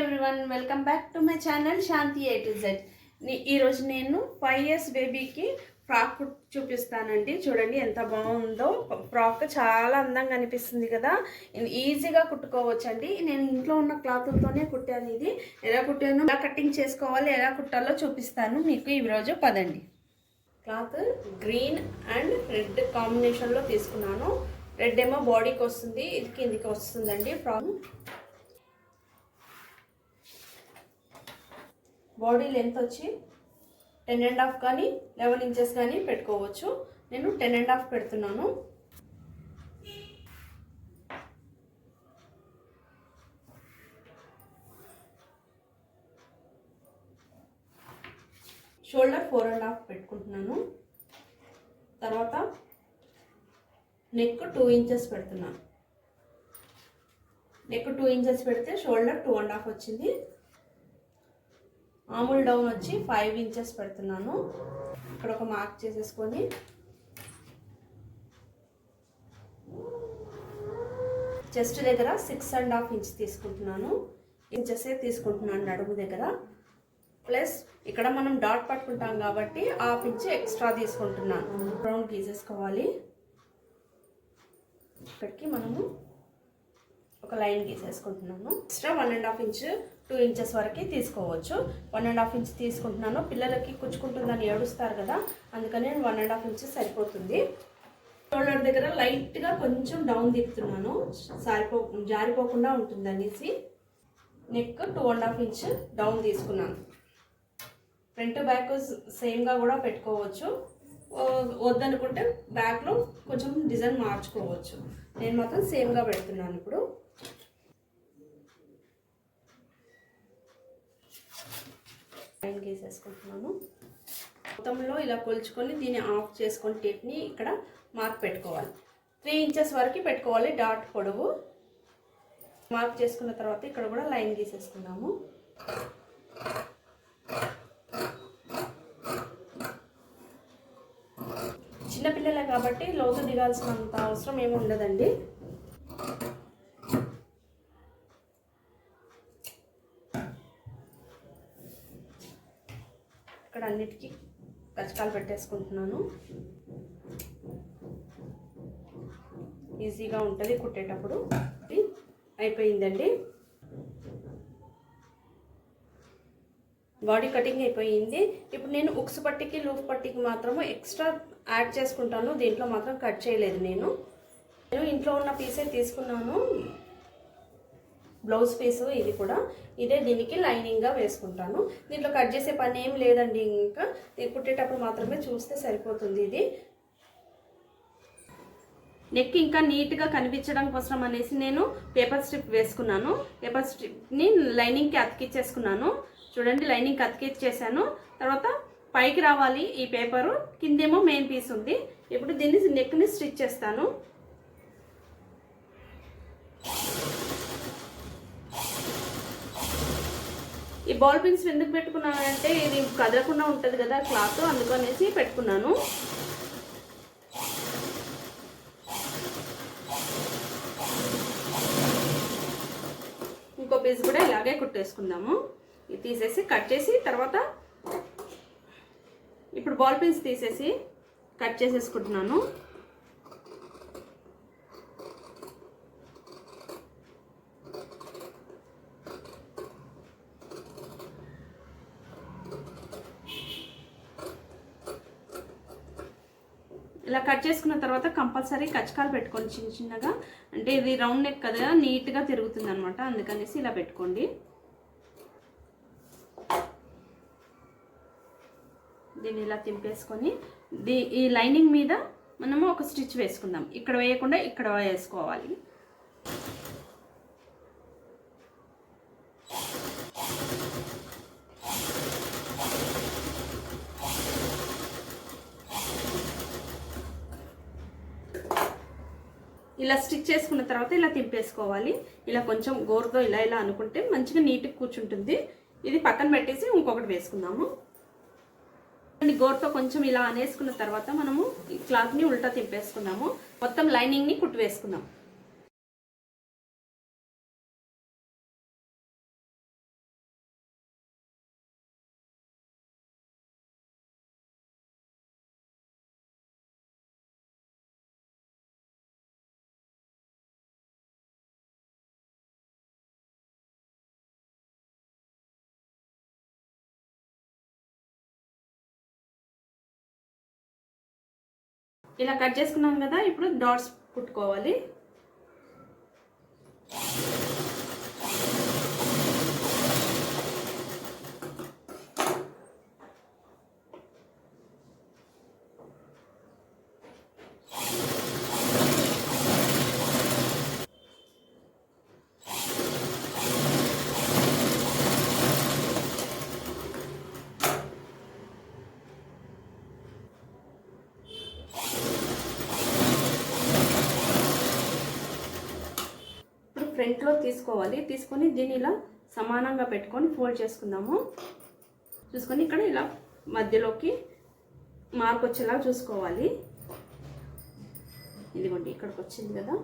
Everyone welcome back to my channel Shanti A to Z ఈరోజు నేను five years బేబీకి frock చూపిస్తానండి. చూడండి ఎంత బాగుందో. ఫ్రాక్ చాలా అందంగా అనిపిస్తుంది కదా. ఈజీగా కుట్టుకోవచ్చండి. నేను ఇంట్లో ఉన్న క్లాతులతోనే కుట్టాను ఇది. ఎలా కుట్టాను ఎలా కటింగ్ చేసుకోవాలి ఎలా కుట్టాలో చూపిస్తాను మీకు ఈరోజు పదండి. క్లాత్ గ్రీన్ అండ్ రెడ్ కాంబినేషన్లో తీసుకున్నాను. రెడ్ ఏమో బాడీకి వస్తుంది ఇది కిందికి వస్తుందండి. ఫ్రాక్ బాడీ లెంత్ వచ్చి టెన్ అండ్ హాఫ్ కానీ లెవెన్ ఇంచెస్ కానీ పెట్టుకోవచ్చు. నేను టెన్ అండ్ హాఫ్ పెడుతున్నాను. షోల్డర్ ఫోర్ అండ్ హాఫ్ పెట్టుకుంటున్నాను. తర్వాత నెక్ టూ ఇంచెస్ పెడుతున్నాను. నెక్ టూ ఇంచెస్ పెడితే షోల్డర్ టూ అండ్ హాఫ్ వచ్చింది. మామూలు డౌన్ వచ్చి ఫైవ్ ఇంచెస్ పెడుతున్నాను. ఇక్కడ ఒక మార్క్ చేసేసుకొని. చెస్ట్ దగ్గర సిక్స్ అండ్ హాఫ్ ఇంచ్ తీసుకుంటున్నాను. ఇంచెసే తీసుకుంటున్నాను నడుము దగ్గర. ప్లస్ ఇక్కడ మనం డాట్ పట్టుకుంటాం కాబట్టి హాఫ్ ఇంచ్ ఎక్స్ట్రా తీసుకుంటున్నాను. రౌండ్ గీసేసుకోవాలి. ఇక్కడికి మనము ఒక line గీసేసుకుంటున్నాను. Extra one and half inch two inches వరకు తీసుకోవచ్చు. వన్ అండ్ హాఫ్ ఇంచ్ తీసుకుంటున్నాను. పిల్లలకి కుచ్చుకుంటుందని ఏడుస్తారు కదా అందుకని నేను వన్ అండ్ హాఫ్ ఇంచ్ సరిపోతుంది. షోల్డర్ దగ్గర లైట్గా కొంచెం డౌన్ తిప్పుతున్నాను. సారిపో జారిపోకుండా ఉంటుంది అనేసి neck two and half inch down తీసుకున్నాను. ఫ్రంట్ బ్యాక్ సేమ్గా కూడా పెట్టుకోవచ్చు. వద్దనుకుంటే బ్యాక్లో కొంచెం డిజైన్ మార్చుకోవచ్చు. నేను మాత్రం సేమ్గా పెడుతున్నాను ఇప్పుడు. లైన్ గీసేసుకుంటున్నాను. మొత్తంలో ఇలా కొలుచుకొని దీన్ని ఆఫ్ చేసుకొని టేప్ని ఇక్కడ మార్క్ పెట్టుకోవాలి. త్రీ ఇంచెస్ వరకు పెట్టుకోవాలి డాట్ పొడవు. మార్క్ చేసుకున్న తర్వాత ఇక్కడ కూడా లైన్ గీసేసుకున్నాము చిన్నపిల్లలే కాబట్టి లోతు దిగాల్సినంత అవసరం ఏమి ఉండదండి ఇక్కడ అన్నిటికీ కచకాలు పెట్టేసుకుంటున్నాను. ఈజీగా ఉంటుంది కుట్టేటప్పుడు. అయిపోయిందండి. బాడీ కటింగ్ అయిపోయింది. ఇప్పుడు నేను ఉక్స్ పట్టికి లూఫ్ పట్టికి మాత్రము ఎక్స్ట్రా యాడ్ చేసుకుంటాను. దీంట్లో మాత్రం కట్ చేయలేదు నేను. నేను ఇంట్లో ఉన్న పీసే తీసుకున్నాను. బ్లౌజ్ పీసు ఇది కూడా ఇదే దీనికి లైనింగ్గా వేసుకుంటాను. దీంట్లో కట్ చేసే పని ఏం లేదండి ఇంకా. కుట్టేటప్పుడు మాత్రమే చూస్తే సరిపోతుంది ఇది. నెక్ ఇంకా నీట్గా కనిపించడం కోసం అనేసి నేను పేపర్ స్ట్రిప్ వేసుకున్నాను. పేపర్ స్ట్రిప్ని లైనింగ్కి అతికిచ్చేసుకున్నాను. చూడండి లైనింగ్కి అతికిచ్చేసాను తర్వాత పైకి రావాలి ఈ పేపరు. కిందేమో మెయిన్ పీస్ ఉంది. ఇప్పుడు దీన్ని నెక్ని స్టిచ్ చేస్తాను. ఈ బాల్ పిన్స్ ఎందుకు పెట్టుకున్నానంటే ఇది కదలకుండా ఉంటుంది కదా క్లాత్ అందుకనేసి పెట్టుకున్నాను. ఇంకో పీస్ కూడా ఇలాగే కుట్టేసుకుందాము. ఇది తీసేసి కట్ చేసి తర్వాత ఇప్పుడు బాల్ పిన్స్ తీసేసి కట్ చేసేసుకుంటున్నాను. ఇలా కట్ చేసుకున్న తర్వాత కంపల్సరీ కచ్చకాలు పెట్టుకోండి చిన్న చిన్నగా. అంటే ఇది రౌండ్ నెక్ కదా నీట్గా తిరుగుతుంది అనమాట అందుకనేసి ఇలా పెట్టుకోండి. దీన్ని ఇలా తింపేసుకొని దీ ఈ లైనింగ్ మీద మనము ఒక స్టిచ్ వేసుకుందాం. ఇక్కడ వేయకుండా ఇక్కడ వేసుకోవాలి ఇలా వేసుకున్న తర్వాత ఇలా తింపేసుకోవాలి. ఇలా కొంచెం గోరుతో ఇలా ఇలా అనుకుంటే మంచిగా నీట్గా కూర్చుంటుంది. ఇది పక్కన పెట్టేసి ఇంకొకటి వేసుకుందాము. గోరుతో కొంచెం ఇలా అనేసుకున్న తర్వాత మనము క్లాత్ని ఉల్టా తింపేసుకున్నాము మొత్తం లైనింగ్ని కుట్టు వేసుకుందాం. ఇలా కట్ చేసుకున్నాం కదా ఇప్పుడు డాట్స్ కుట్టుకోవాలి ఇప్పుడు తీసుకోవాలి. తీసుకొని దీన్ని ఇలా సమానంగా పెట్టుకొని ఫోల్డ్ చేసుకుందాము. చూసుకొని ఇక్కడ ఇలా మధ్యలోకి మార్క్ వచ్చేలా చూసుకోవాలి. ఇదిగోండి ఇక్కడికి వచ్చింది కదా.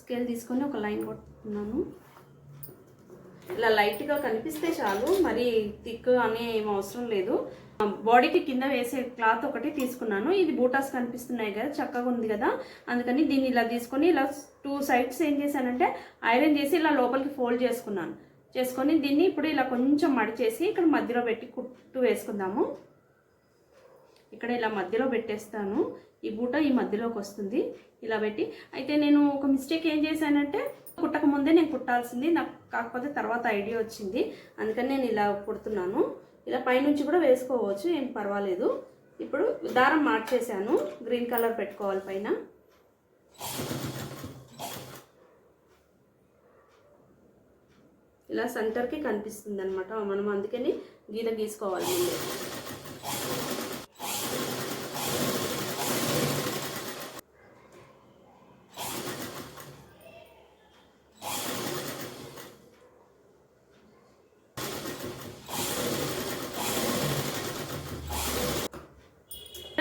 స్కేల్ తీసుకొని ఒక లైన్ కొట్టుకున్నాను ఇలా లైట్గా కనిపిస్తే చాలు మరి థిక్ అనే ఏం అవసరం లేదు. బాడీకి కింద వేసే క్లాత్ ఒకటి తీసుకున్నాను. ఇది బూటాస్ కనిపిస్తున్నాయి కదా చక్కగా ఉంది కదా. అందుకని దీన్ని ఇలా తీసుకొని ఇలా టూ సైడ్స్ ఏం చేశానంటే ఐరన్ చేసి ఇలా లోపలికి ఫోల్డ్ చేసుకున్నాను. చేసుకొని దీన్ని ఇప్పుడు ఇలా కొంచెం మడిచేసి ఇక్కడ మధ్యలో పెట్టి కుట్టు వేసుకుందాము. ఇక్కడ ఇలా మధ్యలో పెట్టేస్తాను. ఈ బూట ఈ మధ్యలోకి వస్తుంది. ఇలా పెట్టి అయితే నేను ఒక మిస్టేక్ ఏం చేశానంటే కుట్టక ముందే నేను కుట్టాల్సింది. నాకు కాకపోతే తర్వాత ఐడియా వచ్చింది. అందుకని నేను ఇలా కుడుతున్నాను. ఇలా పైనుంచి కూడా వేసుకోవచ్చు ఏం పర్వాలేదు. ఇప్పుడు దారం మార్చేసాను గ్రీన్ కలర్ పెట్టుకోవాలి పైన. ఇలా సెంటర్కి కనిపిస్తుంది అనమాట మనం అందుకని గీత గీసుకోవాలి ముందే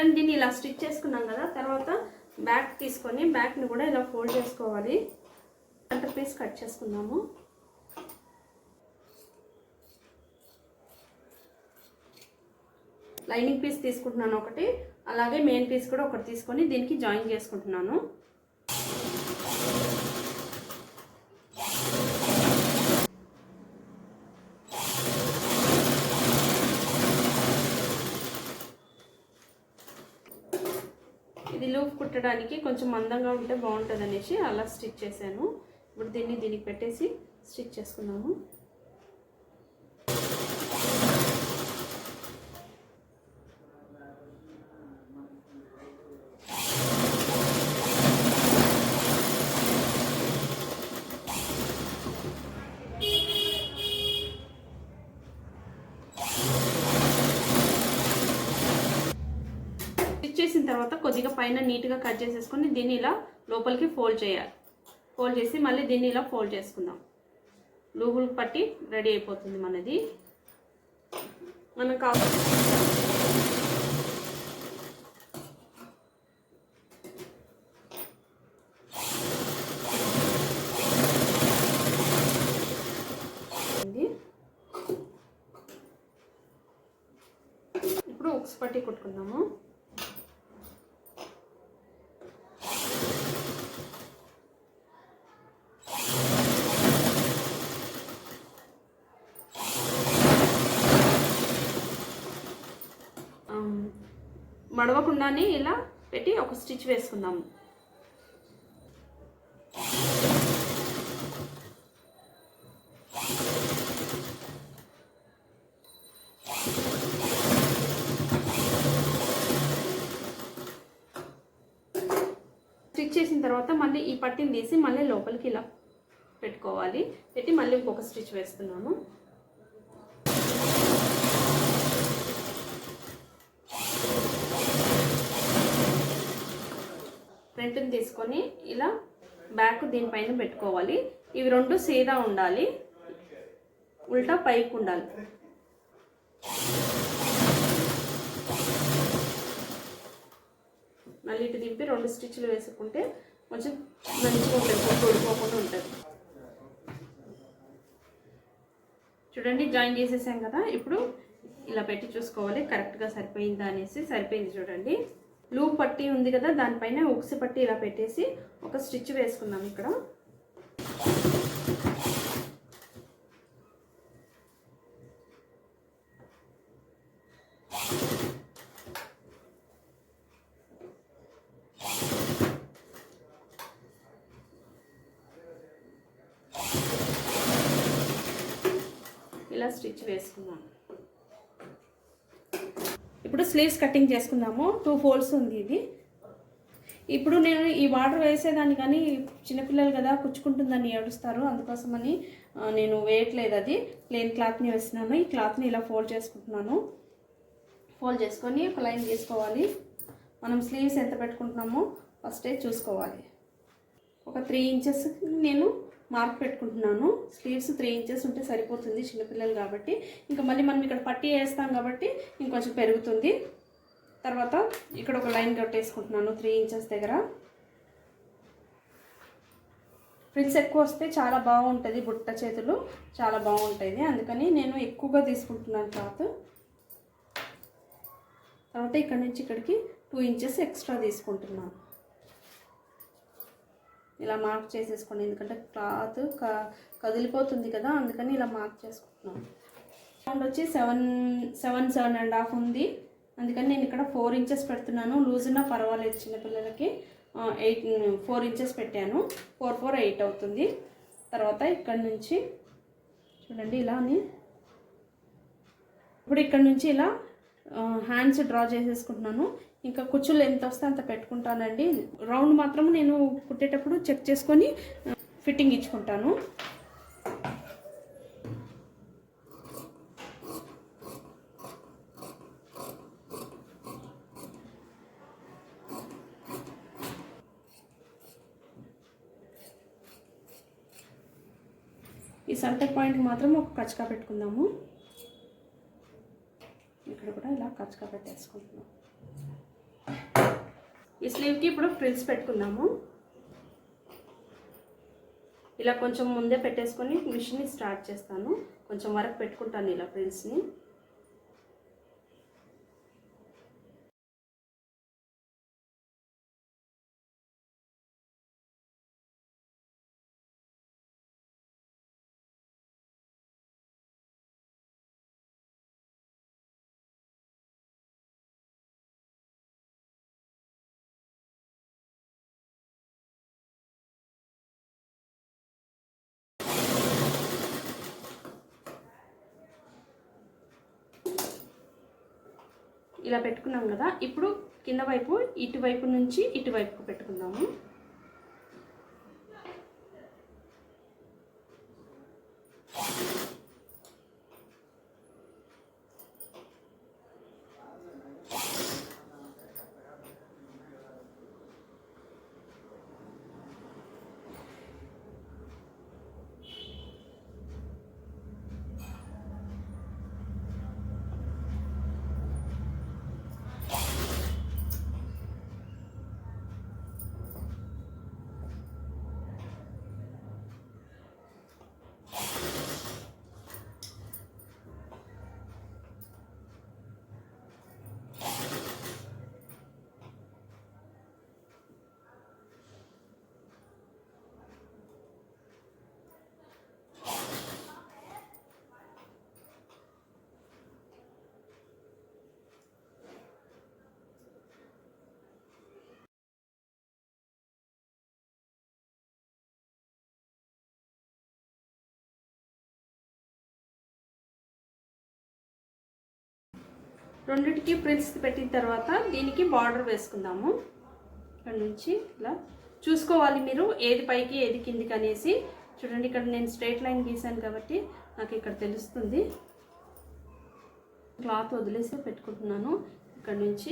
అండ్ దీన్ని ఇలా స్టిచ్ చేసుకున్నాం కదా తర్వాత బ్యాక్ తీసుకొని బ్యాక్ని కూడా ఇలా ఫోల్డ్ చేసుకోవాలి. సెంటర్ పీస్ కట్ చేసుకుందాము. లైనింగ్ పీస్ తీసుకుంటున్నాను ఒకటి అలాగే మెయిన్ పీస్ కూడా ఒకటి తీసుకొని దీనికి జాయిన్ చేసుకుంటున్నాను ఇది లూప్ కుట్టడానికి కొంచెం మందంగా ఉంటే బాగుంటుంది అనేసి అలా స్టిచ్ చేశాను. ఇప్పుడు దీన్ని దీనికి పెట్టేసి స్టిచ్ చేసుకున్నాము స్టిచ్ చేసిన తర్వాత కొద్దిగా పైన నీట్గా కట్ చేసేసుకొని దీన్ని ఇలా లోపలికి ఫోల్డ్ చేయాలి. ఫోల్డ్ చేసి మళ్ళీ దీన్ని ఇలా ఫోల్డ్ చేసుకుందాం. లూబుల్ పట్టి రెడీ అయిపోతుంది మనది. మనం కావాలి ఇప్పుడు ఉక్స్ పట్టి కుట్టుకుందాము. మడవకుండానే ఇలా పెట్టి ఒక స్టిచ్ వేసుకుందాము. స్టిచ్ చేసిన తర్వాత మళ్ళీ ఈ పట్టిని తీసి మళ్ళీ లోపలికి ఇలా పెట్టుకోవాలి. పెట్టి మళ్ళీ ఇంకొక స్టిచ్ వేస్తున్నాను. ఫ్రంట్ని తీసుకొని ఇలా బ్యాక్ దీనిపైన పెట్టుకోవాలి. ఇవి రెండు సీదా ఉండాలి. ఉల్టా పైకి ఉండాలి. మళ్ళీ ఇటు దింపి రెండు స్టిచ్లు వేసుకుంటే కొంచెం మంచిగా ఉంటుంది. తోడుకోకుండా ఉంటుంది. చూడండి జాయిన్ చేసేసాం కదా. ఇప్పుడు ఇలా పెట్టి చూసుకోవాలి. కరెక్ట్గా సరిపోయిందా అనేసి సరిపోయింది చూడండి. లూప్ పట్టి ఉంది కదా దానిపైన ఉక్స్ పట్టి ఇలా పెట్టేసి ఒక స్టిచ్ వేసుకుందాం ఇక్కడ. ఇలా స్టిచ్ వేసుకున్నాను ఇప్పుడు స్లీవ్స్ కటింగ్ చేసుకుందాము. టూ ఫోల్డ్స్ ఉంది ఇది. ఇప్పుడు నేను ఈ వాటర్ వేసేదాన్ని కానీ చిన్నపిల్లలు కదా కుచ్చుకుంటుందని ఏడుస్తారు. అందుకోసమని నేను వేయట్లేదు అది. ప్లెయిన్ క్లాత్ని వేస్తున్నాను ఈ క్లాత్ని ఇలా ఫోల్డ్ చేసుకుంటున్నాను. ఫోల్డ్ చేసుకొని ఒక లైన్ తీసుకోవాలి. మనం స్లీవ్స్ ఎంత పెట్టుకుంటున్నామో ఫస్టే చూసుకోవాలి. ఒక త్రీ ఇంచెస్ నేను మార్క్ పెట్టుకుంటున్నాను. స్లీవ్స్ త్రీ ఇంచెస్ ఉంటే సరిపోతుంది చిన్నపిల్లలు కాబట్టి. ఇంకా మళ్ళీ మనం ఇక్కడ పట్టి వేస్తాం కాబట్టి ఇంకొంచెం పెరుగుతుంది. తర్వాత ఇక్కడ ఒక లైన్ కట్టేసుకుంటున్నాను త్రీ ఇంచెస్ దగ్గర. ఫ్రిల్స్ ఎక్కువ వస్తే చాలా బాగుంటుంది బుట్ట చేతులు. చాలా బాగుంటుంది అందుకని నేను ఎక్కువగా తీసుకుంటున్నాను క్లాత్. తర్వాత ఇక్కడ నుంచి ఇక్కడికి టూ ఇంచెస్ ఎక్స్ట్రా తీసుకుంటున్నాను. ఇలా మార్క్ చేసేసుకోండి. ఎందుకంటే క్లాత్ క కదిలిపోతుంది కదా అందుకని ఇలా మార్క్ చేసుకుంటున్నాను రౌండ్ వచ్చి seven seven seven and half ఉంది. అందుకని నేను ఇక్కడ ఫోర్ ఇంచెస్ పెడుతున్నాను. లూజ్ ఉన్నా పర్వాలేదు చిన్నపిల్లలకి ఎయిట్ ఫోర్ ఇంచెస్ పెట్టాను. ఫోర్ ఫోర్ ఎయిట్ అవుతుంది. తర్వాత ఇక్కడ నుంచి చూడండి ఇలా అని. ఇప్పుడు ఇక్కడ నుంచి ఇలా హ్యాండ్స్ డ్రా చేసేసుకుంటున్నాను. ఇంకా కుచ్చులు ఎంత వస్తే అంత పెట్టుకుంటానండి. రౌండ్ మాత్రం నేను కుట్టేటప్పుడు చెక్ చేసుకొని ఫిట్టింగ్ ఇచ్చుకుంటాను. ఈ సెంటర్ పాయింట్కి మాత్రం ఒక కచ్చకా పెట్టుకుందాము. ఇక్కడ కూడా ఇలా కచ్చకా పెట్టేసుకుంటున్నాం. ఈ స్లీవ్కి ఇప్పుడు ఫ్రిల్స్ పెట్టుకుందాము. ఇలా కొంచెం ముందే పెట్టేసుకొని మిషన్ని స్టార్ట్ చేస్తాను. కొంచెం వరకు పెట్టుకుంటాను ఇలా ఫ్రిల్స్ని. ఇలా పెట్టుకున్నాం కదా ఇప్పుడు కింద వైపు ఇటువైపు నుంచి ఇటువైపుకు పెట్టుకుందాము. రెండింటికి ప్రిల్స్ పెట్టిన తర్వాత దీనికి బార్డర్ వేసుకుందాము. ఇక్కడ నుంచి ఇలా చూసుకోవాలి మీరు ఏది పైకి ఏది కిందికి అనేసి. చూడండి ఇక్కడ నేను స్ట్రైట్ లైన్ గీసాను కాబట్టి నాకు ఇక్కడ తెలుస్తుంది. క్లాత్ వదిలేసి పెట్టుకుంటున్నాను. ఇక్కడ నుంచి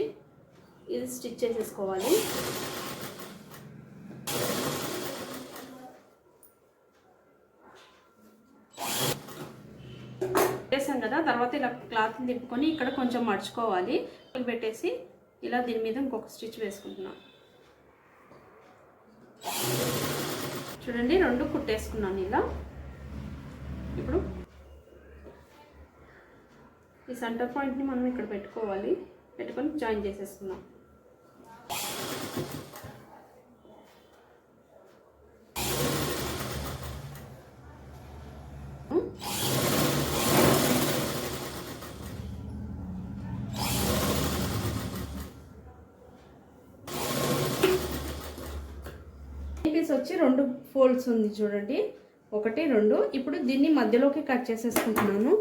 ఇది స్టిచ్ చేసేసుకోవాలి పెట్టేసాం కదా తర్వాత ఇలా క్లాత్ తిప్పుకొని ఇక్కడ కొంచెం మడుచుకోవాలి. పెట్టేసి ఇలా దీని మీద ఇంకొక స్టిచ్ వేసుకుంటున్నాను చూడండి రెండు కుట్టేసుకున్నాను ఇలా. ఇప్పుడు ఈ సెంటర్ పాయింట్ని మనం ఇక్కడ పెట్టుకోవాలి. పెట్టుకొని జాయిన్ చేసేసుకున్నాం రెండు ఫోల్డ్స్ ఉంది చూడండి. ఒకటి రెండు. ఇప్పుడు దీన్ని మధ్యలోకి కట్ చేసేసుకుంటున్నాను.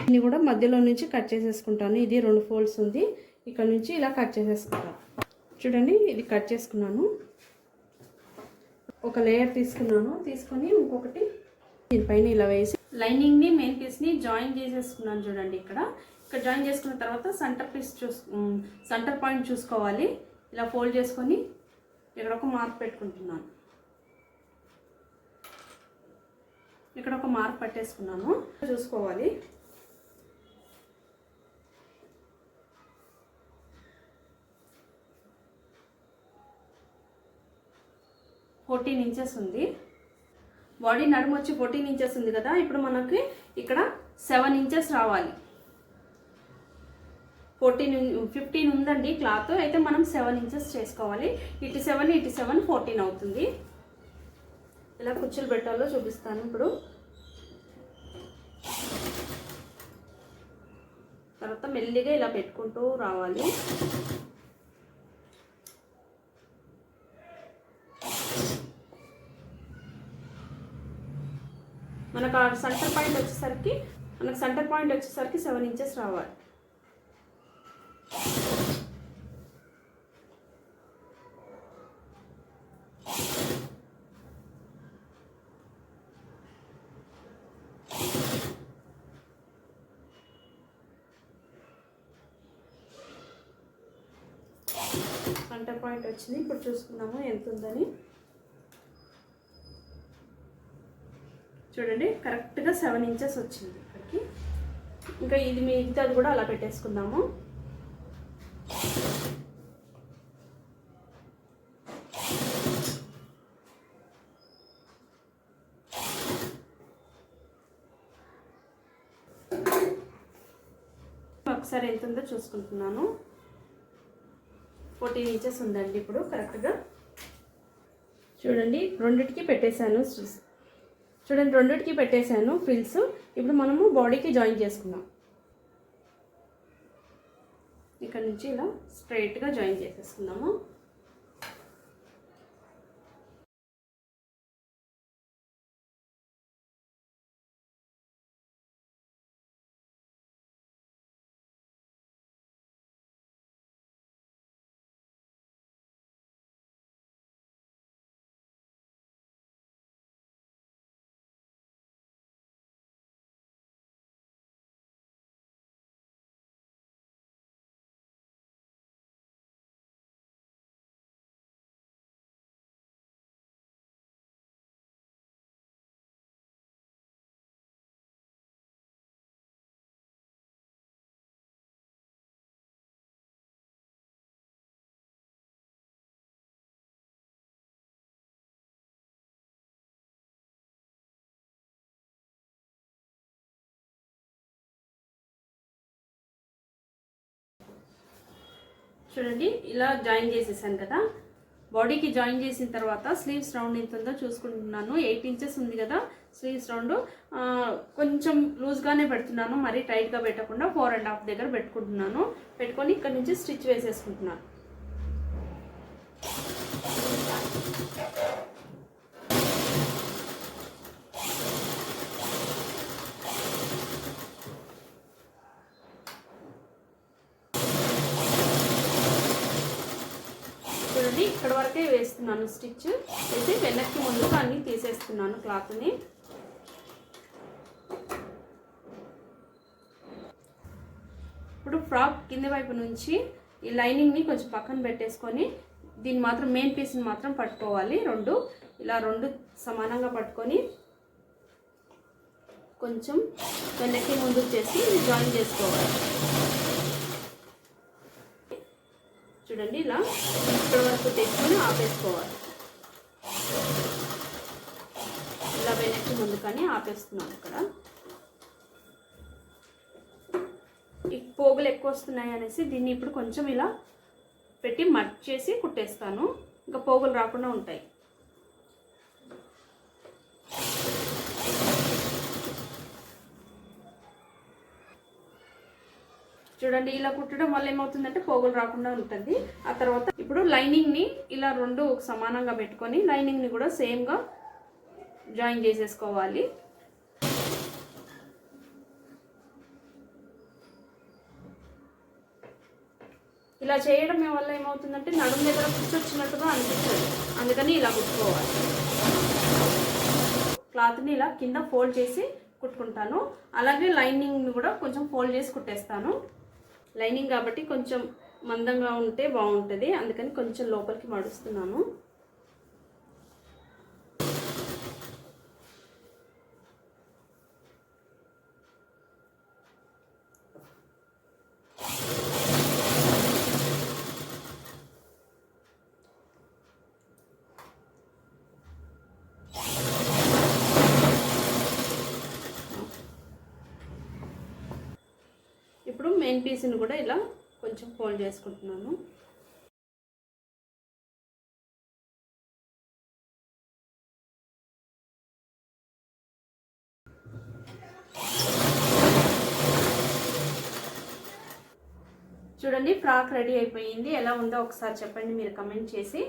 దీన్ని కూడా మధ్యలో నుంచి కట్ చేసేసుకుంటాను. ఇది రెండు ఫోల్డ్స్ ఉంది. ఇక్కడ నుంచి ఇలా కట్ చేసేసుకుంటాను. చూడండి ఇది కట్ చేసుకున్నాను. ఒక లేయర్ తీసుకున్నాను. తీసుకొని ఇంకొకటి దీనిపైన ఇలా వేసి లైనింగ్ని మెయిన్ పీస్ని జాయిన్ చేసేసుకున్నాను చూడండి ఇక్కడ. ఇక్కడ జాయిన్ చేసుకున్న తర్వాత సెంటర్ పీస్ చూస్ సెంటర్ పాయింట్ చూసుకోవాలి. ఇలా ఫోల్డ్ చేసుకొని ఇక్కడ ఒక మార్క్ పెట్టుకుంటున్నాను. ఇక్కడ ఒక మార్క్ పట్టేసుకున్నాను. చూసుకోవాలి. ఫోర్టీన్ ఇంచెస్ ఉంది. బాడీ నడుము వచ్చి ఫోర్టీన్ ఇంచెస్ ఉంది కదా. ఇప్పుడు మనకి ఇక్కడ సెవెన్ ఇంచెస్ రావాలి. ఫోర్టీన్ ఫిఫ్టీన్ ఉందండి క్లాత్. అయితే మనం సెవెన్ ఇంచెస్ చేసుకోవాలి. ఇటు సెవెన్ ఇటు సెవెన్ ఫోర్టీన్ అవుతుంది. ఇలా కుచ్చులు పెట్టాలో చూపిస్తాను ఇప్పుడు. తర్వాత మెల్లిగా ఇలా పెట్టుకుంటూ రావాలి. మనకు ఆ సెంటర్ పాయింట్ వచ్చేసరికి మనకు సెంటర్ పాయింట్ వచ్చేసరికి సెవెన్ ఇంచెస్ రావాలి. సెంటర్ పాయింట్ వచ్చింది. ఇప్పుడు చూసుకుందాము ఎంత ఉందని చూడండి కరెక్ట్గా సెవెన్ ఇంచెస్ వచ్చింది ఇక్కడికి. ఇంకా ఇది మిగతాది కూడా అలా పెట్టేసుకుందాము. ఒకసారి ఎంత ఉందో చూసుకుంటున్నాను. ఫోర్టీన్ ఇంచెస్ ఉందండి ఇప్పుడు కరెక్ట్గా. చూడండి రెండిటికి పెట్టేశాను చూడండి రెండిటికి పెట్టేశాను ఫ్రిల్స్ ఇప్పుడు మనము బాడీకి జాయిన్ చేసుకుందాం. ఇక్కడ నుంచి ఇలా స్ట్రైట్గా జాయిన్ చేసేసుకుందాము. చూడండి ఇలా జాయిన్ చేసేసాను కదా. బాడీకి జాయిన్ చేసిన తర్వాత స్లీవ్స్ రౌండ్ ఎంత ఉందో చూసుకుంటున్నాను. ఎయిట్ ఇంచెస్ ఉంది కదా స్లీవ్స్ రౌండ్ కొంచెం లూజ్గానే పెడుతున్నాను మరీ టైట్గా పెట్టకుండా ఫోర్ అండ్ హాఫ్ దగ్గర పెట్టుకుంటున్నాను. పెట్టుకొని ఇక్కడ నుంచి స్టిచ్ వేసేసుకుంటున్నాను చూడండి ఇక్కడ వరకే వేస్తున్నాను స్టిచ్. అయితే వెనక్కి ముందుకు అన్నీ తీసేస్తున్నాను క్లాత్ని. ఇప్పుడు ఫ్రాక్ కింద వైపు నుంచి ఈ లైనింగ్ని కొంచెం పక్కన పెట్టేసుకొని దీన్ని మాత్రం మెయిన్ పీస్ని మాత్రం పట్టుకోవాలి. రెండు ఇలా రెండు సమానంగా పట్టుకొని కొంచెం వెనక్కి ముందు చేసి జాయిన్ చేసుకోవాలి. చూడండి ఇలా ఇక్కడ వరకు తెచ్చుకొని ఆపేసుకోవాలి. ఇలా వెనక్కి ముందు కానీ ఆపేస్తున్నాను ఇక్కడ. ఈ పోగులు ఎక్కువ వస్తున్నాయి అనేసి దీన్ని ఇప్పుడు కొంచెం ఇలా పెట్టి మట్ చేసి కుట్టేస్తాను. ఇంకా పోగులు రాకుండా ఉంటాయి. చూడండి ఇలా కుట్టడం వల్ల ఏమవుతుందంటే పోగులు రాకుండా ఉంటుంది. ఆ తర్వాత ఇప్పుడు లైనింగ్ని ఇలా రెండు సమానంగా పెట్టుకొని లైనింగ్ని కూడా సేమ్గా జాయిన్ చేసేసుకోవాలి. ఇలా చేయడం వల్ల ఏమవుతుందంటే నడుము దగ్గర వచ్చినట్టుగా అనిపిస్తుంది. అందుకని ఇలా కుట్టుకోవాలి. క్లాత్ని ఇలా కింద ఫోల్డ్ చేసి కుట్టుకుంటాను. అలాగే లైనింగ్ని కూడా కొంచెం ఫోల్డ్ చేసి కుట్టేస్తాను. లైనింగ్ కాబట్టి కొంచెం మందంగా ఉంటే బాగుంటుంది. అందుకని కొంచెం లోపలికి మడుస్తున్నాను ఇప్పుడు మెయిన్ పీస్ని కూడా ఇలా కొంచెం ఫోల్డ్ చేసుకుంటున్నాను. చూడండి ఫ్రాక్ రెడీ అయిపోయింది. ఎలా ఉందో ఒకసారి చెప్పండి మీరు కమెంట్ చేసి.